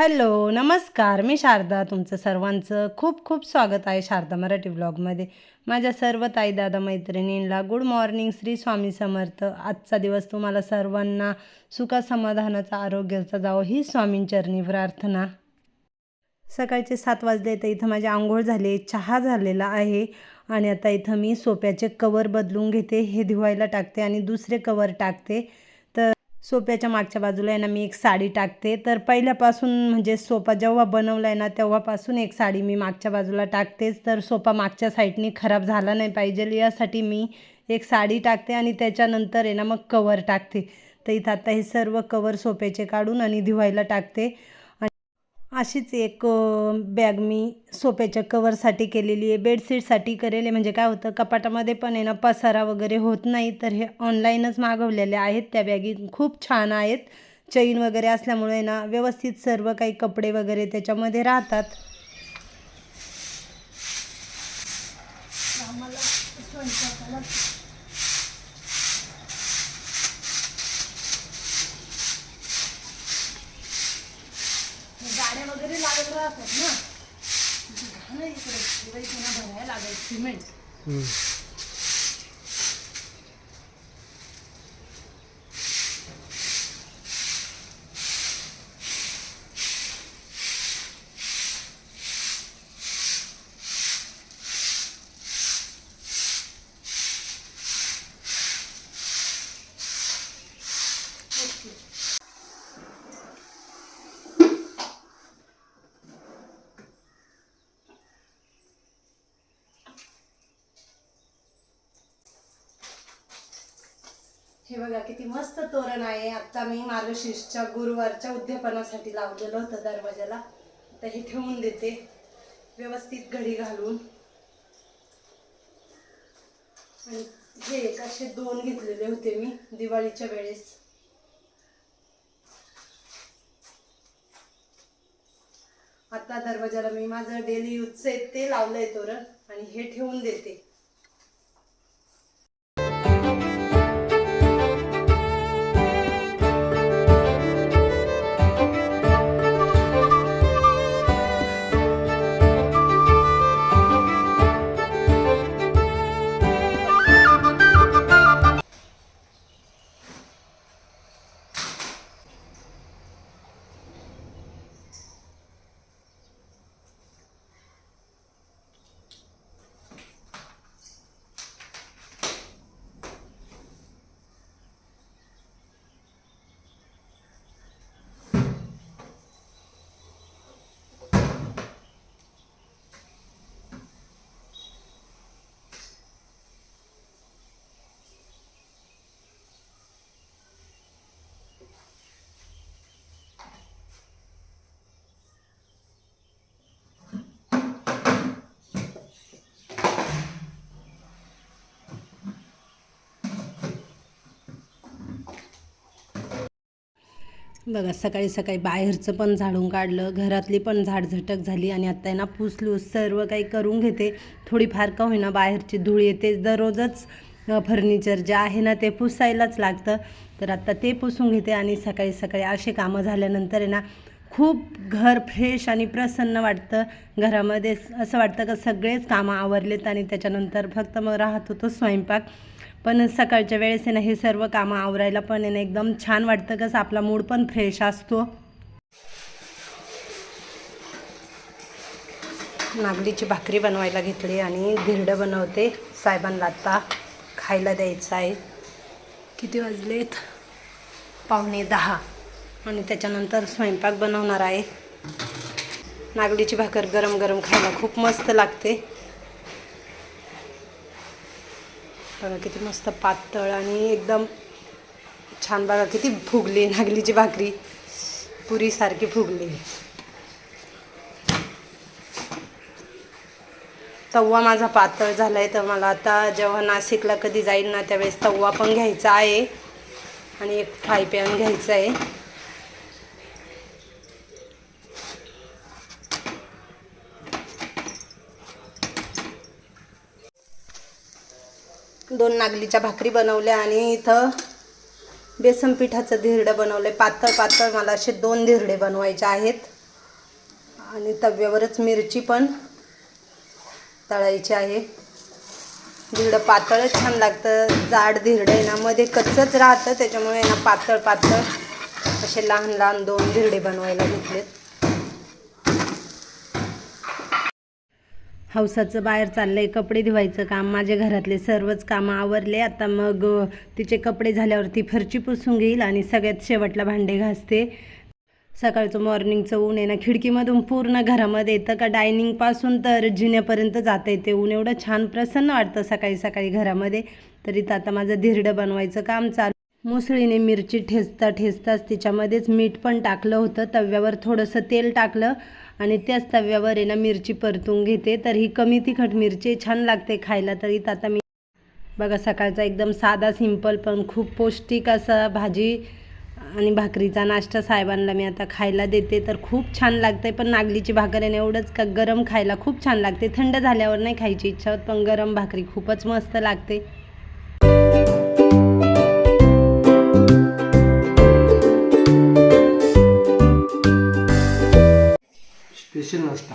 Hello नमस्कार. मी शारदा तुमचं सर्वांचं खूप खूप स्वागत आहे शारदा मराठी ब्लॉगमध्ये. माझ्या सर्व ताई दादा मैत्रिणींना गुड मॉर्निंग श्री स्वामी समर्थ. आजचा दिवस तुम्हाला सर्वांना सुखा समाधानाचा आरोग्याचा जावं ही स्वामींचरणी प्रार्थना. सकाळचे सात वाजले तर इथं माझी आंघोळ झाली चहा झालेला आहे आणि आता इथं मी सोप्याचे कवर बदलून घेते हे धुवायला टाकते आणि दुसरे कवर टाकते. सोप्याच्या मागच्या बाजूला आहे ना मी एक साडी टाकते. तर पहिल्यापासून म्हणजे सोफा जेव्हा बनवला आहे ना तेव्हापासून एक साडी मी मागच्या बाजूला टाकतेच. तर सोफा मागच्या साईडनी खराब झाला नाही पाहिजे. यासाठी मी एक साडी टाकते आणि त्याच्यानंतर आहे ना मग कवर टाकते. तर इथं आता हे सर्व कवर सोप्याचे काढून आणि धुवायला टाकते. अशीच एक बॅग मी सोप्याच्या कवरसाठी केलेली आहे. बेडशीटसाठी करेल आहे. म्हणजे काय होतं कपाटामध्ये पण आहे ना पसारा वगैरे होत नाही. तर हे ऑनलाईनच मागवलेले आहेत. त्या बॅगी खूप छान आहेत. चैन वगैरे असल्यामुळे ना व्यवस्थित सर्व काही कपडे वगैरे त्याच्यामध्ये राहतात. गाड्या 嗯。हे बघा किती मस्त तोरण आहे. आत्ता मी मार्गशीर्षच्या गुरुवारच्या उद्यापनासाठी लावलेलं होतं दरवाजाला तर हे ठेवून देते. व्यवस्थित घडी घालून. आणि हे एक असे दोन घेतलेले होते मी दिवाळीच्या वेळेस. आता दरवाजाला मी माझं डेली यूजचं आहे ते लावलंय तोरण आणि हे ठेवून देते. बघा सकाळी सकाळी बाहेरचं पण झाडून काढलं घरातली पण झाडझटक झाली आणि आता ना पुसलूस सर्व काही करून घेते. थोडीफार का होईना बाहेरची धूळ येते. दररोजच फर्निचर जे आहे ना ते पुसायलाच लागतं. तर आत्ता ते पुसून घेते आणि सकाळी सकाळी असे कामं झाल्यानंतर आहे ना खूप घर फ्रेश आणि प्रसन्न वाटतं घरामध्ये. असं वाटतं का सगळेच कामं आवरलेत आणि त्याच्यानंतर फक्त मग राहत होतो स्वयंपाक. पण सकाळच्या वेळेस आहे ना हे सर्व कामं आवरायला पण आहे ना एकदम छान वाटतं कसं आपला मूड पण फ्रेश असतो. नागलीची भाकरी बनवायला घेतली आणि धिरडं बनवते. साहेबांना आता खायला द्यायचं आहे. किती वाजलेत? पावणे दहा. आणि त्याच्यानंतर स्वयंपाक बनवणार आहे. नागलीची भाकर गरम गरम खायला खूप मस्त लागते. बघा किती मस्त पातळ आणि एकदम छान बघा किती फुगली नागलीची भाकरी. पुरीसारखी फुगली. तव्वा माझा पातळ झाला आहे तर मला आता जेव्हा नाशिकला कधी जाईल ना त्यावेळेस तव्वा पण घ्यायचा आहे. आणि एक फ्राय पॅन घ्यायचा आहे. दोन नागलीच्या भाकरी बनवल्या आणि इथं बेसन पिठाचं धिरडं बनवलं आहे पातळ पातळ मला असे दोन धिरडे बनवायचे आहेत. आणि तव्यावरच मिरची पण तळायची आहे. धिरडं पातळच छान लागतं. जाड धिरडं आहे ना मध्ये कच्चंच राहतं त्याच्यामुळे ना पातळ पातळ असे लहान लहान दोन धिरडे बनवायला घेतलेत हौसाचं बाहेर चाललंय कपडे धुवायचं काम माझ्या घरातले सर्वच कामं आवरले. आता मग तिचे कपडे झाल्यावरती फरची पुसून घेईल आणि सगळ्यात शेवटला भांडे घासते. सकाळचं मॉर्निंगचं ऊन आहे ना खिडकीमधून पूर्ण घरामध्ये येतं का डायनिंगपासून तर जिन्यापर्यंत जाता येते. ऊन एवढं छान प्रसन्न वाटतं सकाळी सकाळी घरामध्ये. तरी तर आता माझं धिरडं बनवायचं काम चालू मुसळीने मिरची ठेचता ठेचताच तिच्यामध्येच मीठ पण टाकलं होतं. तव्यावर थोडंसं तेल टाकलं. आणि त्याच तव्यावर आहे ना मिरची परतून घेते. तर ही कमी तिखट मिरची छान लागते खायला. तरी तर आता मी बघा सकाळचा एकदम साधा सिंपल पण खूप पौष्टिक असा भाजी आणि भाकरीचा नाश्ता साहेबांना मी आता खायला देते. तर खूप छान लागते पण नागलीची भाकर आहे ना एवढंच का गरम खायला खूप छान लागते. थंड झाल्यावर नाही खायची इच्छा होत पण गरम भाकरी खूपच मस्त लागते. स्पेशल नाश्ता.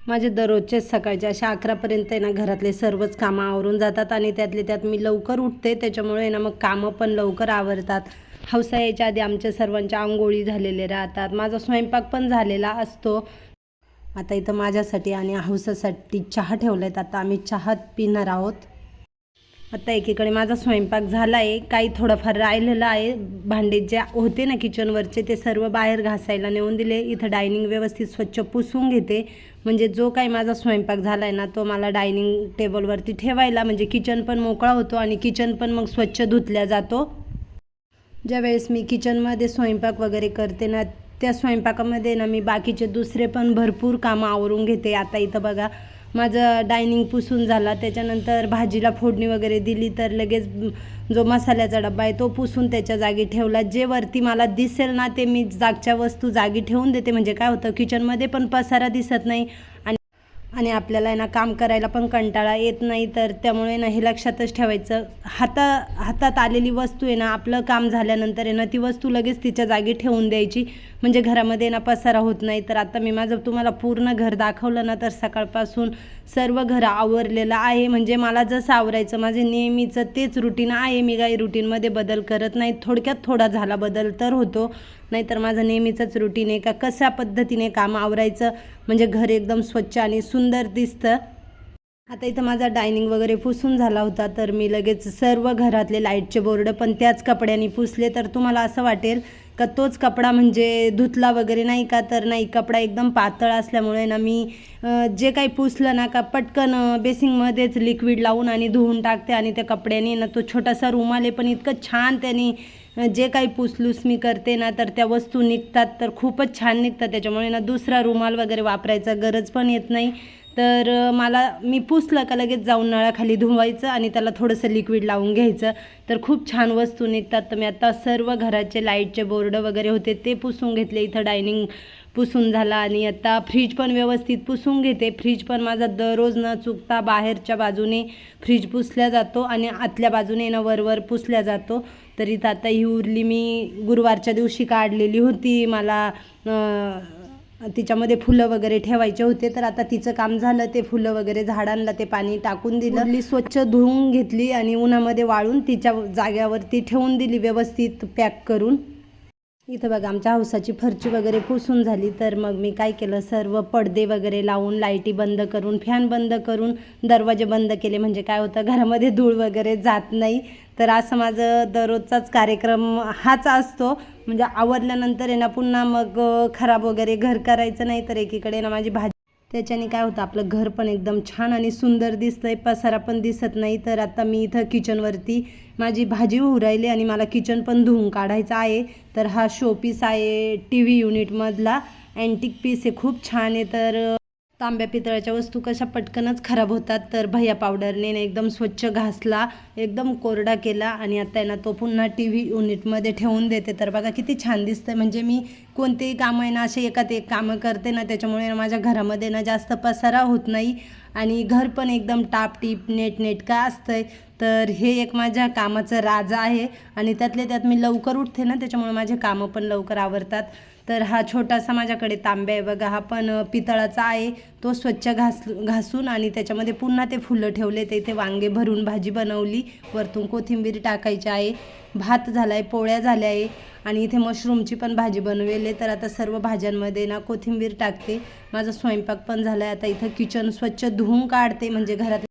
माझे दररोजचे सकाळचे अशा अकरापर्यंत आहे ना घरातले सर्वच कामं आवरून जातात आणि त्यातले त्यात मी लवकर उठते त्याच्यामुळे ना मग कामं पण लवकर आवरतात. हौसा यायच्या आधी आमच्या सर्वांच्या आंघोळी झालेले राहतात माझा स्वयंपाक पण झालेला असतो. आता इथं माझ्यासाठी आणि हौसासाठी चहा ठेवला आहेत आता आम्ही चहा पिणार आहोत. आता एकीकडे माझा स्वयंपाक झाला आहे काही थोडंफार राहिलेलं आहे. भांडे जे होते ना किचनवरचे ते सर्व बाहेर घासायला नेऊन दिले. इथं डायनिंग व्यवस्थित स्वच्छ पुसून घेते. म्हणजे जो काही माझा स्वयंपाक झाला आहे ना तो मला डायनिंग टेबलवरती ठेवायला म्हणजे किचन पण मोकळा होतो आणि किचन पण मग स्वच्छ धुतल्या जातो. ज्यावेळेस मी किचनमध्ये स्वयंपाक वगैरे करते ना त्या स्वयंपाकामध्ये ना मी बाकीचे दुसरे पण भरपूर कामं आवरून घेते. आता इथं बघा माझं डायनिंग पुसून झाला. त्याच्यानंतर भाजीला फोडणी वगैरे दिली तर लगेच जो मसाल्याचा डब्बा आहे तो पुसून त्याच्या जागी ठेवला. जे वरती मला दिसेल ना ते मी जागच्या वस्तू जागी ठेवून देते. म्हणजे काय होतं किचनमध्ये पण पसारा दिसत नाही आणि आणि आपल्याला आहे ना काम करायला पण कंटाळा येत नाही. तर त्यामुळे ना हे लक्षातच ठेवायचं. हाता हातात आलेली वस्तू आहे ना आपलं काम झाल्यानंतर आहे ना ती वस्तू लगेच तिच्या जागी ठेवून द्यायची. म्हणजे घरामध्ये ना पसारा होत नाही. तर आता मी माझं तुम्हाला पूर्ण घर दाखवलं ना तर सकाळपासून सर्व घर आवरलेलं आहे. म्हणजे मला जसं आवरायचं माझे नेहमीचं तेच रुटीन आहे. मी काही रुटीनमध्ये बदल करत नाही. थोडक्यात थोडा झाला बदल तर होतो. नाहीतर माझं नेहमीचंच रुटीन आहे का? कशा पद्धतीने काम आवरायचं? म्हणजे घर एकदम स्वच्छ आणि सुंदर दिसतं. आता इथं माझा डायनिंग वगैरे पुसून झाला होता तर मी लगेच सर्व घरातले लाईटचे बोर्ड पण त्याच कपड्यांनी पुसले. तर तुम्हाला असं वाटेल का तोच कपडा म्हणजे धुतला वगैरे नाही का? तर नाही कपडा एकदम पातळ असल्यामुळे ना मी जे काही पुसलं ना का पटकन बेसिंगमध्येच लिक्विड लावून आणि धुवून टाकते आणि त्या कपड्याने ना तो छोटासा रुमाल आहे पण इतकं छान त्याने जे काही पुसलूस मी करते ना तर त्या वस्तू निघतात तर खूपच छान निघतात. त्याच्यामुळे ना दुसरा रुमाल वगैरे वापरायचा गरज पण येत नाही. तर मला मी पुसलं का लगेच जाऊन नळाखाली धुवायचं आणि त्याला थोडंसं लिक्विड लावून घ्यायचं. तर खूप छान वस्तू निघतात. तर मी आता सर्व घराचे लाईटचे बोर्ड वगैरे होते ते पुसून घेतले. इथं डायनिंग पुसून झाला आणि आता फ्रीज पण व्यवस्थित पुसून घेते. फ्रीज पण माझा दररोज न चुकता बाहेरच्या बाजूने फ्रीज पुसल्या जातो आणि आतल्या बाजूने ना वरवर पुसल्या जातो. तर इथं आता ही उरली. मी गुरुवारच्या दिवशी काढलेली होती. मला तिच्यामध्ये फुलं वगैरे ठेवायचे होते. तर आता तिचं काम झालं. ते फुलं वगैरे झाडांना ते पाणी टाकून दिलं. मी स्वच्छ धुवून घेतली आणि उन्हामध्ये वाळून तिच्या जाग्यावरती ठेवून दिली व्यवस्थित पॅक करून. इथं बघा आमच्या हौसाची फरची वगैरे पुसून झाली तर मग मी काय केलं सर्व पडदे वगैरे लावून लाईटी बंद करून फॅन बंद करून दरवाजे बंद केले. म्हणजे काय होतं घरामध्ये धूळ वगैरे जात नाही. तर असं माझं दररोजचाच कार्यक्रम हाच असतो. म्हणजे आवडल्यानंतर आहे ना पुन्हा मग खराब वगैरे घर करायचं नाही तर एकीकडे ना माझी भाजी त्याच्याने काय होतं आपलं घर पण एकदम छान आणि सुंदर दिसतंय. पसारा पण दिसत नाही. तर आता मी इथं किचनवरती माझी भाजी होऊ राहिली आणि मला किचन पण धुवून काढायचं आहे. तर हा शोपीस आहे टी व्ही युनिटमधला अँटिक पीस आहे. खूप छान आहे. तर तांब्या पितळाच्या वस्तू कशा पटकनच खराब होतात तर भैया पावडरने एकदम स्वच्छ घासला एकदम कोरडा केला आणि आता आहे ना तो पुन्हा टी व्ही युनिटमध्ये ठेवून देते. तर बघा किती छान दिसतं म्हणजे मी कोणतेही कामं आहे ना असे एकात एक कामं करते ना त्याच्यामुळे माझ्या घरामध्ये ना जास्त पसारा होत नाही. आणि घर पण एकदम टापटीप नेट नेटका असतंय. तर हे एक माझ्या कामाचं राजा आहे. आणि त्यातले त्यात मी लवकर उठते ना त्याच्यामुळे माझे कामं पण लवकर आवरतात. तर हा छोटासा माझ्याकडे तांब्या आहे. बघा हा पण पितळाचा आहे. तो स्वच्छ घास घासून आणि त्याच्यामध्ये पुन्हा ते फुलं ठेवले ते इथे वांगे भरून भाजी बनवली. वरतून कोथिंबीर टाकायची आहे. भात झाला आहे पोळ्या झाल्या आहे. आणि इथे मशरूमची पण भाजी बनवेले तर आता सर्व भाज्यांमध्ये ना कोथिंबीर टाकते. माझा स्वयंपाक पण झाला आहे आता इथं किचन स्वच्छ धुवून काढते. म्हणजे घरात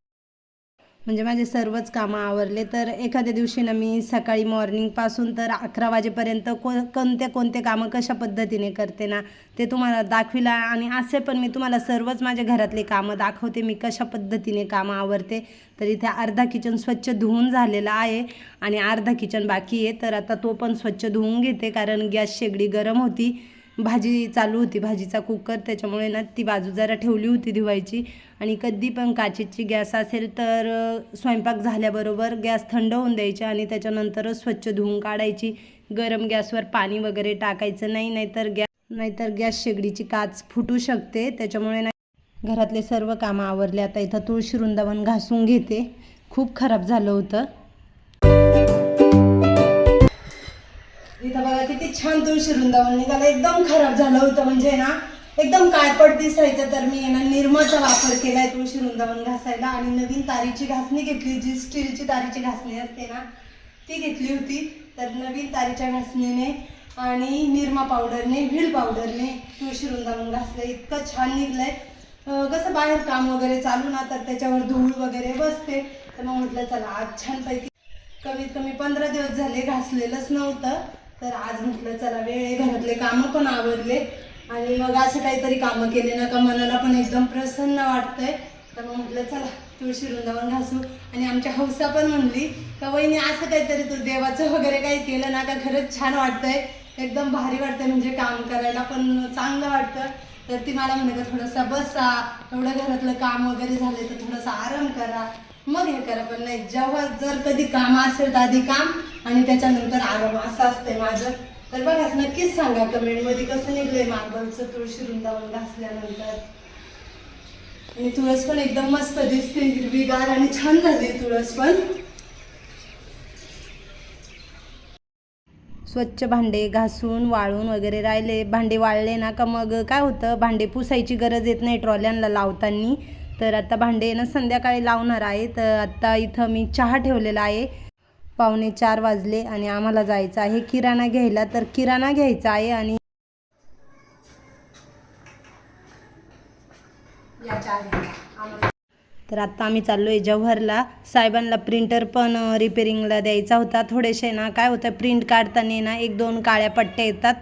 म्हणजे माझे सर्वच कामं आवरले. तर एखाद्या दिवशी ना मी सकाळी मॉर्निंगपासून तर अकरा वाजेपर्यंत को कोणत्या कोणते कामं कशा पद्धतीने करते ना ते तुम्हाला दाखविला आणि असे पण मी तुम्हाला सर्वच माझ्या घरातले कामं दाखवते. मी कशा पद्धतीने कामं आवरते. तर इथे अर्धा किचन स्वच्छ धुवून झालेला आहे आणि अर्धा किचन बाकी आहे. तर आता तो पण स्वच्छ धुवून घेते कारण गॅस शेगडी गरम होती. भाजी चालू होती भाजीचा कुकर त्याच्यामुळे ना ती बाजू जरा ठेवली होती धुवायची. आणि कधी पण काचेची गॅस असेल तर स्वयंपाक झाल्याबरोबर गॅस थंड होऊन द्यायची आणि त्याच्यानंतरच स्वच्छ धुवून काढायची. गरम गॅसवर पाणी वगैरे टाकायचं नाही नाहीतर गॅस नाहीतर गॅस शेगडीची काच फुटू शकते. त्याच्यामुळे ना घरातले सर्व कामं आवरले. आता इथं तुळशी वृंदावन घासून घेते. खूप खराब झालं होतं. इथं बघा किती छान तुळशी वृंदावन निघालं. एकदम खराब झालं होतं म्हणजे ना एकदम काळपट दिसायचं. तर मी ना निरमाचा वापर केलाय तुळशी वृंदावन घासायला. आणि नवीन तारीची घासणी घेतली जी स्टीलची तारीची घासणी असते ना ती घेतली होती. तर नवीन तारीच्या घासणीने आणि निरमा पावडरने व्हील पावडरने तुळशी वृंदावन घासलं. इतकं छान निघलंय. कसं बाहेर काम वगैरे चालू ना तर त्याच्यावर धूळ वगैरे बसते. तर मग म्हटलं चला आज छानपैकी. कमीत कमी पंधरा दिवस झाले घासलेलंच नव्हतं. तर आज म्हटलं चला वेळ आहे घरातले कामं पण आवरले. आणि मग असं काहीतरी कामं केले ना का मनाला पण एकदम प्रसन्न वाटतंय. तर मग म्हटलं चला तुळशी वृंदावन घासू. आणि आमच्या हौसा पण म्हणली का वहिनी असं काहीतरी तू देवाचं वगैरे काही केलं ना का खरंच छान वाटतंय. एकदम भारी वाटतंय म्हणजे काम करायला पण चांगलं वाटतं. तर ती मला म्हणे का थोडंसं बसा एवढं घरातलं काम वगैरे झालं तर थोडंसं आराम करा. मग हे करा पण नाही जेव्हा जर कधी काम असेल तर आधी काम आणि त्याच्यानंतर आराम असं असतंय माझं. तर बघा नक्कीच सांगा कमेंटमध्ये कसं निघलंय मार्बलचं तुळशी वृंदावन घासल्यानंतर. आणि तुळस पण एकदम मस्त दिसते हिरवीगार आणि छान झाली तुळस पण. स्वच्छ भांडे घासून वाळून वगैरे राहिले. भांडे वाळले ना का मग काय होतं? भांडे पुसायची गरज येत नाही ट्रॉल्यांना लावताना. तर आता भांडे ना संध्याकाळी लावणार आहे तर आता इथं मी चहा ठेवलेला आहे. पावणे चार वाजले आणि आम्हाला जायचं आहे किराणा घ्यायला. तर किराणा घ्यायचा आहे आणि तर आत्ता आम्ही चाललो आहे जव्हरला. साहेबांना प्रिंटर पण रिपेरिंगला द्यायचा होता. थोडेसे ना काय होतं प्रिंट काढताना ना एक दोन काळ्या पट्ट्या येतात.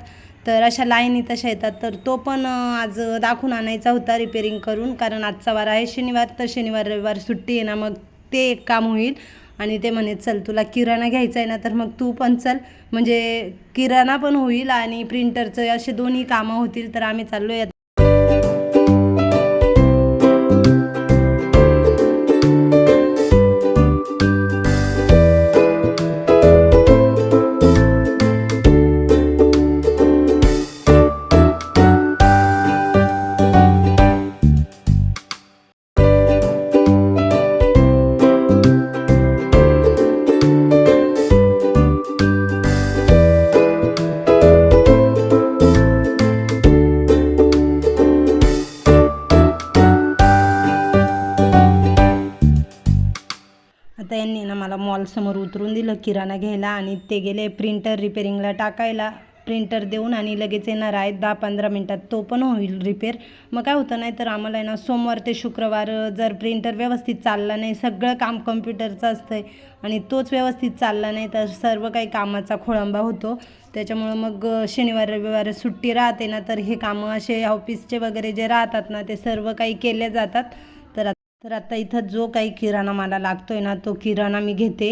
तर अशा लाईनी तशा येतात. तर तो पण आज दाखवून आणायचा होता रिपेरिंग करून. कारण आजचा वार आहे. शनिवार तर शनिवार रविवार सुट्टी आहे ना मग ते एक काम होईल. आणि ते म्हणे चल तुला किराणा घ्यायचा आहे ना तर मग तू पण चल. म्हणजे किराणा पण होईल आणि प्रिंटरचं असे दोन्ही कामं होतील तर आम्ही चाललो आहे मॉलसमोर उतरून दिलं किराणा घ्यायला आणि ते गेले प्रिंटर रिपेरिंगला टाकायला. प्रिंटर देऊन आणि लगेच येणार आहेत दहा पंधरा मिनटात. तो पण होईल रिपेअर मग काय होतं नाही तर आम्हाला आहे ना सोमवार ते शुक्रवार जर प्रिंटर व्यवस्थित चालला नाही सगळं काम कम्प्युटरचं असतं आहे आणि तोच व्यवस्थित चालला नाही तर सर्व काही कामाचा खोळंबा होतो. त्याच्यामुळं मग शनिवार रविवार सुट्टी राहते ना तर हे कामं असे ऑफिसचे वगैरे जे राहतात ना ते सर्व काही केले जातात. तर आता इथं जो काही किराणा मला लागतो आहे ना तो किराणा मी घेते.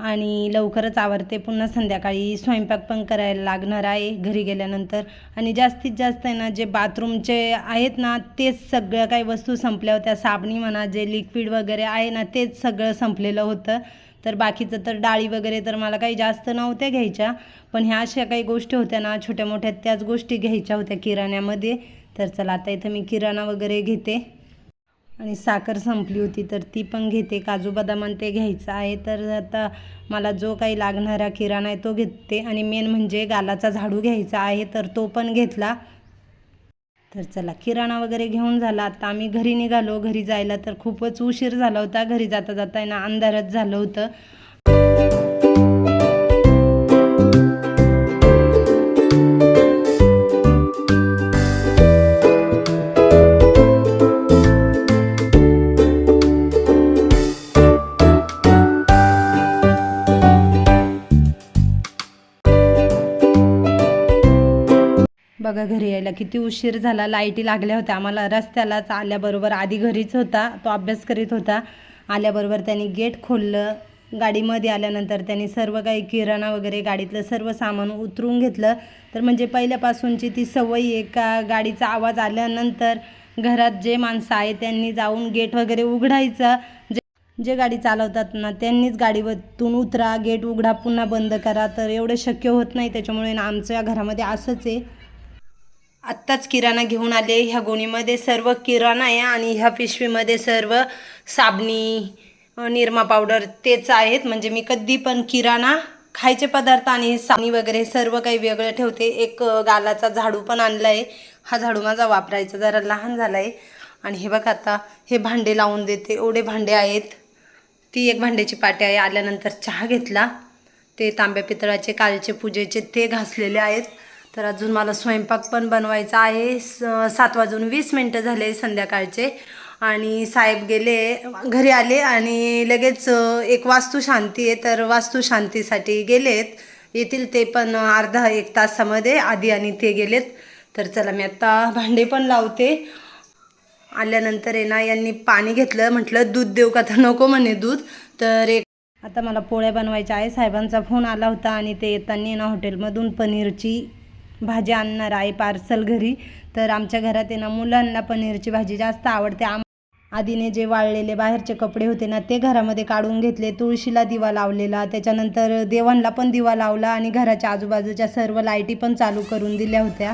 आणि लवकरच आवरते. पुन्हा संध्याकाळी स्वयंपाक पण करायला लागणार आहे घरी गेल्यानंतर. आणि जास्तीत जास्त आहे ना जे बाथरूमचे आहेत ना तेच सगळ्या काही वस्तू संपल्या होत्या साबणी म्हणा जे लिक्विड वगैरे आहे ना तेच सगळं संपलेलं होतं. तर बाकीचं तर डाळी वगैरे तर मला काही जास्त नव्हत्या घ्यायच्या. पण ह्या अशा काही गोष्टी होत्या ना छोट्या मोठ्या त्याच गोष्टी घ्यायच्या होत्या किराण्यामध्ये. तर चला आता इथं मी किराणा वगैरे घेते. आणि साखर संपली होती तर ती पण घेते. काजू बदाम आणि ते घ्यायचं आहे. तर आता मला जो काही लागणारा किराणा आहे तो घेते. आणि मेन म्हणजे गालाचा झाडू घ्यायचा आहे तर तो पण घेतला. तर चला किराणा वगैरे घेऊन झाला. आता आम्ही घरी निघालो. घरी जायला तर खूपच उशीर झाला होता. घरी जाता जाता ना अंधारच झालं होतं. बघा घरी यायला. किती उशीर झाला. लाईटी लागल्या होत्या. आम्हाला रस्त्यालाच आल्याबरोबर आधी घरीच होता. तो अभ्यास करीत होता. आल्याबरोबर त्यांनी गेट खोललं. गाडीमध्ये आल्यानंतर त्यांनी सर्व काही किराणा वगैरे गाडीतलं सर्व सामान उतरून घेतलं. तर म्हणजे पहिल्यापासूनची ती सवयी आहे का गाडीचा आवाज आल्यानंतर घरात जे माणसं आहे त्यांनी जाऊन गेट वगैरे उघडायचं. जे जे गाडी चालवतात ना त्यांनीच गाडीवरतून उतरा. गेट उघडा पुन्हा बंद करा. तर एवढं शक्य होत नाही. त्याच्यामुळे ना आमच्या घरामध्ये असंच आहे. आत्ताच किराणा घेऊन आले. ह्या गोणीमध्ये सर्व किराणा आहे आणि ह्या पिशवीमध्ये सर्व साबणी निरमा पावडर तेच आहेत. म्हणजे मी कधी पण किराणा खायचे पदार्थ आणि साबणी वगैरे सर्व काही वेगळं ठेवते. एक गालाचा झाडू पण आणला आहे हा झाडू माझा वापरायचा जरा लहान झाला आहे आणि हे बघा आता हे भांडे लावून देते. एवढे भांडे आहेत. ती एक भांड्याची पाटी आहे. आल्यानंतर चहा घेतला. ते तांब्या पितळाचे कालचे पूजेचे ते घासलेले आहेत. तर अजून मला स्वयंपाक पण बनवायचा आहे. स सात वाजून वीस मिनटं झाले संध्याकाळचे. आणि साहेब गेले घरी आले आणि लगेच एक वास्तू शांती आहे. तर वास्तुशांतीसाठी गेलेत. येतील ते पण अर्धा एक तासामध्ये आधी आणि ते गेलेत. तर चला मी आत्ता भांडे पण लावते. आल्यानंतर आहे ना यांनी पाणी घेतलं. म्हटलं दूध देऊ का? तर नको म्हणे दूध. तर एक आता मला पोळ्या बनवायच्या आहे साहेबांचा फोन आला होता आणि ते येताना ना हॉटेलमधून पनीरची भाजी आणणार आहे पार्सल घरी. तर आमच्या घरात आहे ना मुलांना पनीरची भाजी जास्त आवडते. आम आधीने जे वाळलेले बाहेरचे कपडे होते ना ते घरामध्ये काढून घेतले. तुळशीला दिवा लावलेला त्याच्यानंतर देवांना पण दिवा लावला आणि घराच्या आजूबाजूच्या सर्व लाईटी पण चालू करून दिल्या होत्या.